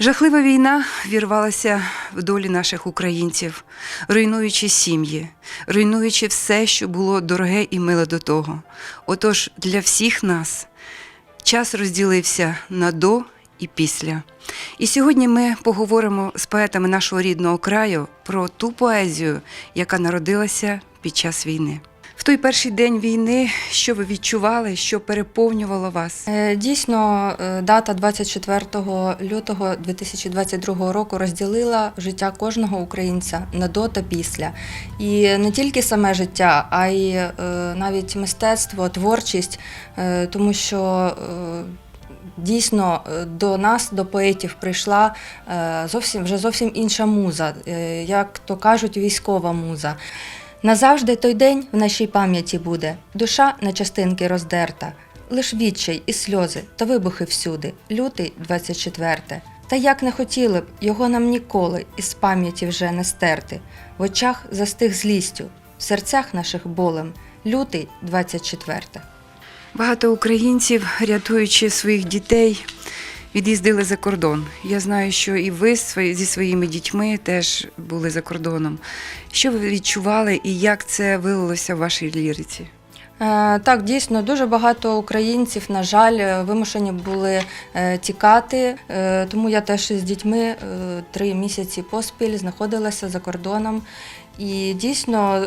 Жахлива війна вірвалася в долі наших українців, руйнуючи сім'ї, руйнуючи все, що було дороге і миле до того. Отож, для всіх нас час розділився на до і після. І сьогодні ми поговоримо з поетами нашого рідного краю про ту поезію, яка народилася під час війни. В той перший день війни, що ви відчували, що переповнювало вас? Е, Дійсно, е, дата 24 лютого 2022 року розділила життя кожного українця на до та після. І не тільки саме життя, а й е, навіть мистецтво, творчість, тому що. Дійсно, до нас, до поетів, прийшла зовсім вже зовсім інша муза, як то кажуть, військова муза. Назавжди той день в нашій пам'яті буде, душа на частинки роздерта, лиш відчай і сльози та вибухи всюди, лютий 24. Та як не хотіли б його нам ніколи із пам'яті вже не стерти, в очах застиг злістю, в серцях наших болем, лютий 24. Багато українців, рятуючи своїх дітей, від'їздили за кордон. Я знаю, що і ви свої- зі своїми дітьми теж були за кордоном. Що ви відчували і як це вилилося в вашій ліриці? Е, Так, дійсно, дуже багато українців, на жаль, вимушені були е, тікати. Е, Тому я теж з дітьми три місяці поспіль знаходилася за кордоном. І дійсно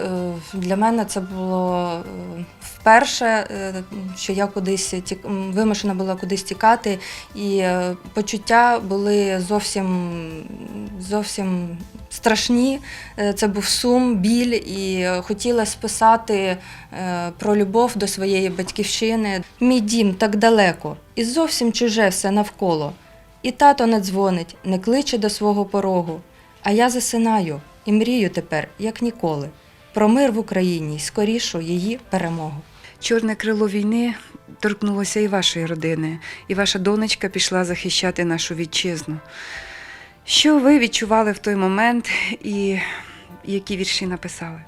для мене це було вперше, що я кудись тік- вимушена була кудись тікати, і почуття були зовсім, зовсім страшні. Це був сум, біль, і хотілося писати про любов до своєї батьківщини. Мій дім так далеко, і зовсім чуже все навколо. І тато не дзвонить, не кличе до свого порогу. А я засинаю і мрію тепер, як ніколи, про мир в Україні й скорішу її перемогу. Чорне крило війни торкнулося і вашої родини, і ваша донечка пішла захищати нашу вітчизну. Що ви відчували в той момент і які вірші написали?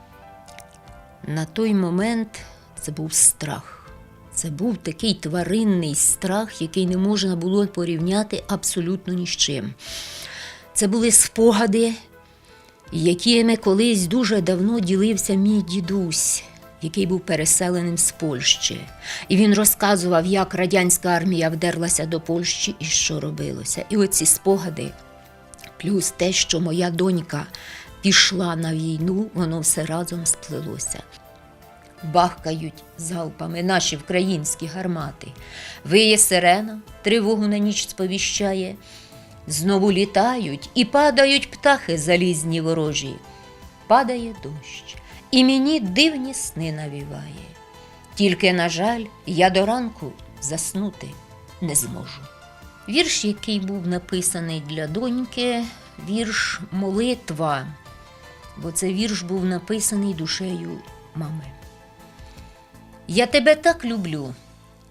На той момент це був страх. Це був такий тваринний страх, який не можна було порівняти абсолютно ні з чим. Це були спогади, якими колись дуже давно ділився мій дідусь, який був переселеним з Польщі. І він розказував, як радянська армія вдерлася до Польщі і що робилося. І оці спогади, плюс те, що моя донька пішла на війну, воно все разом сплелося. Бахкають залпами наші українські гармати. Виє сирена, тривогу на ніч сповіщає. Знову літають і падають птахи залізні ворожі. Падає дощ, і мені дивні сни навіває. Тільки, на жаль, я до ранку заснути не зможу. Вірш, який був написаний для доньки, вірш молитва, бо це вірш був написаний душею мами. Я тебе так люблю,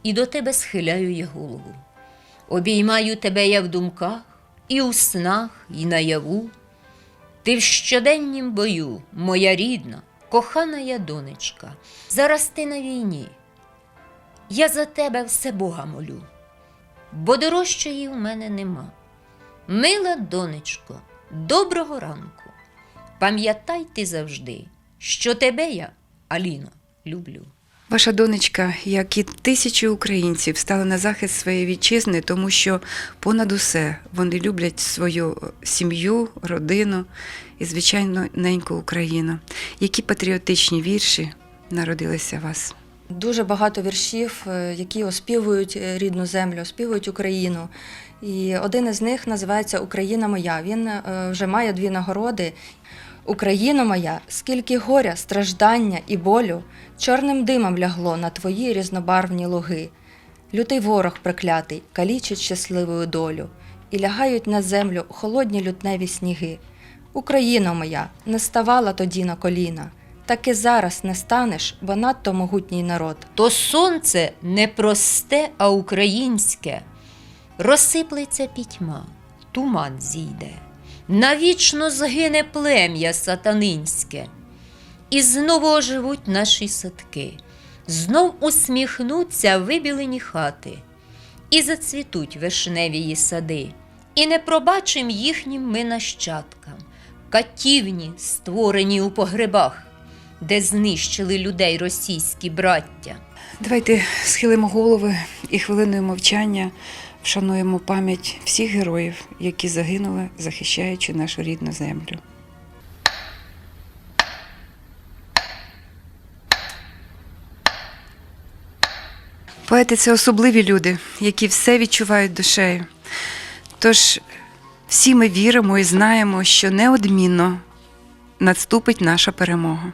і до тебе схиляю я голову. Обіймаю тебе я в думках, і у снах, і наяву. Ти в щоденнім бою, моя рідна, кохана я донечка, зараз ти на війні. Я за тебе все Бога молю, бо дорожчої в мене нема. Мила донечко, доброго ранку. Пам'ятай ти завжди, що тебе я, Аліно, люблю. Ваша донечка, як і тисячі українців, стали на захист своєї вітчизни, тому що понад усе вони люблять свою сім'ю, родину і, звичайно, неньку Україну. Які патріотичні вірші народилися у вас? Дуже багато віршів, е, які оспівують е, рідну землю, оспівують Україну. І один із них називається Україна моя. Він е, вже має дві нагороди. Україна моя, скільки горя, страждання і болю чорним димом лягло на твої різнобарвні луги. Лютий ворог проклятий, калічить щасливою долю, і лягають на землю холодні лютневі сніги. Україна моя, не ставала тоді на коліна, так і зараз не станеш, бо надто могутній народ. То сонце не просте, а українське. Розсиплеться пітьма, туман зійде, навічно згине плем'я сатанинське. І знову оживуть наші садки, знов усміхнуться вибілені хати, і зацвітуть вишневії сади, І не пробачим їхнім ми нащадкам, катівні, створені у погребах, де знищили людей російські браття. Давайте схилимо голови і хвилиною мовчання вшануємо пам'ять всіх героїв, які загинули, захищаючи нашу рідну землю. Поети це особливі люди, які все відчувають душею. Тож всі ми віримо і знаємо, що неодмінно надступить наша перемога.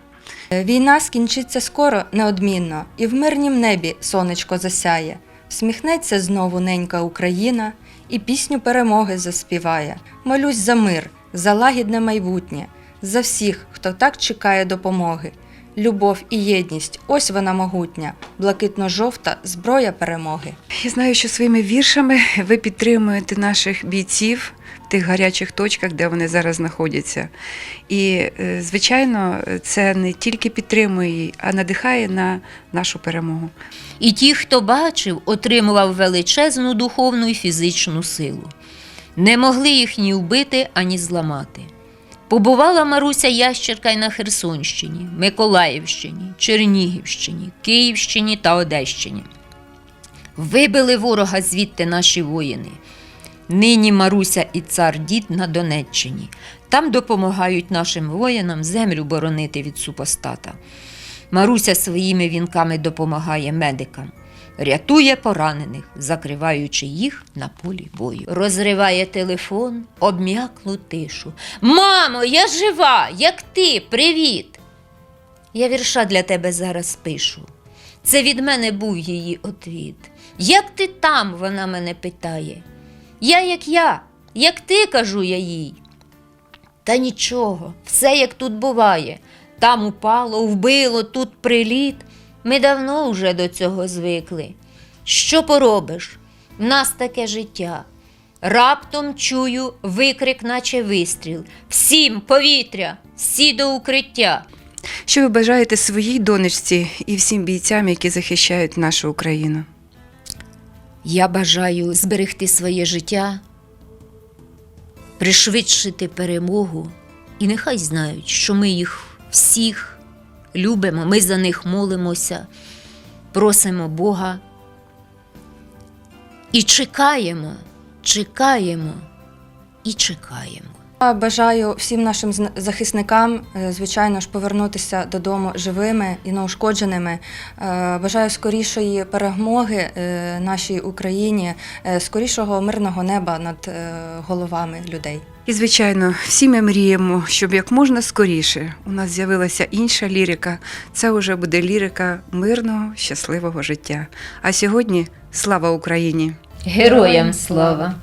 Війна скінчиться скоро, неодмінно, і в мирнім небі сонечко засяє. Всміхнеться знову ненька Україна і пісню перемоги заспіває. Молюсь за мир, за лагідне майбутнє, за всіх, хто так чекає допомоги. Любов і єдність ось вона могутня, блакитно-жовта зброя перемоги. Я знаю, що своїми віршами ви підтримуєте наших бійців тих гарячих точках, де вони зараз знаходяться. І, е, звичайно, це не тільки підтримує її, а надихає на нашу перемогу. І ті, хто бачив, отримував величезну духовну і фізичну силу. Не могли їх ні вбити, ані зламати. Побувала Маруся Ящерка й на Херсонщині, Миколаївщині, Чернігівщині, Київщині та Одещині. Вибили ворога звідти наші воїни. Нині Маруся і цар дід на Донеччині. Там допомагають нашим воїнам землю боронити від супостата. Маруся своїми вінками допомагає медикам, рятує поранених, закриваючи їх на полі бою. Розриває телефон, обм'яклу тишу. Мамо, я жива, як ти, привіт! Я вірша для тебе зараз пишу. Це від мене був її отвіт. Як ти там? вона мене питає. Я як я, як ти, кажу я їй. Та нічого, все як тут буває. Там упало, вбило, тут приліт. Ми давно вже до цього звикли. Що поробиш? В нас таке життя. Раптом чую викрик, наче вистріл. Всім повітря, всі до укриття. Що ви бажаєте своїй донечці і всім бійцям, які захищають нашу Україну? Я бажаю зберегти своє життя, пришвидшити перемогу, і нехай знають, що ми їх всіх любимо, ми за них молимося, просимо Бога і чекаємо, чекаємо і чекаємо. Я бажаю всім нашим захисникам, е, звичайно ж, повернутися додому живими і неушкодженими. Е, Бажаю скорішої перемоги е, нашій Україні, скорішого мирного неба над головами людей. І, звичайно, всі ми мріємо, щоб як можна скоріше у нас з'явилася інша лірика. Це вже буде лірика мирного, щасливого життя. А сьогодні слава Україні! Героям слава!